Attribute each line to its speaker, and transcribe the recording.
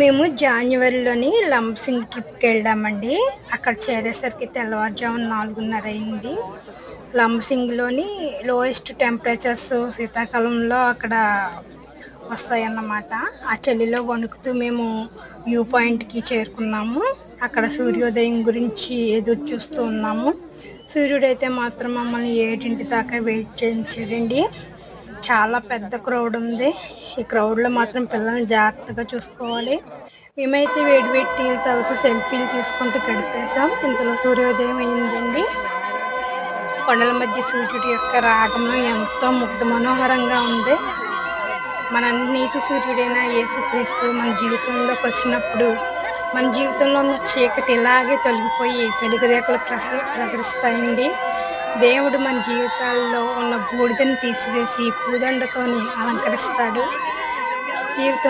Speaker 1: మేము జాన్యువరిలోని లంసింగ్ ట్రిప్కి వెళ్ళామండి అక్కడ చేరేసరికి తెల్లవారుజామున నాలుగున్నర అయింది లంసింగ్లోని లోయెస్ట్ టెంపరేచర్స్ శీతాకాలంలో అక్కడ వస్తాయన్నమాట. ఆ చలిలో వణుకుతూ మేము వ్యూ పాయింట్కి చేరుకున్నాము. అక్కడ సూర్యోదయం గురించి ఎదురు చూస్తూ ఉన్నాము. సూర్యుడైతే మాత్రం మమ్మల్ని ఏడింటి దాకా వెయిట్ చేయించాడండి. చాలా పెద్ద క్రౌడ్ ఉంది. ఈ క్రౌడ్లో మాత్రం పిల్లల్ని జాగ్రత్తగా చూసుకోవాలి. మేమైతే వేడి వేడి టీలు తాగుతూ సెల్ఫీలు తీసుకుంటూ గడిపేసాం ఇంతలో సూర్యోదయం అయిందండి. కొండల మధ్య సూర్యుడి యొక్క రాగం ఎంతో ముగ్ధ మనోహరంగా ఉంది. మన నీతి సూర్యుడైన యేసుక్రీస్తు మన జీవితంలోకి వచ్చినప్పుడు మన జీవితంలో ఉన్న చీకటి ఇలాగే తొలగిపోయి వెలుగు రేఖలు ప్రస ప్రసరిస్తాయండి. దేవుడు మన జీవితాల్లో ఉన్న బూడిదని తీసివేసి పూదండతోని అలంకరిస్తాడు. జీవితం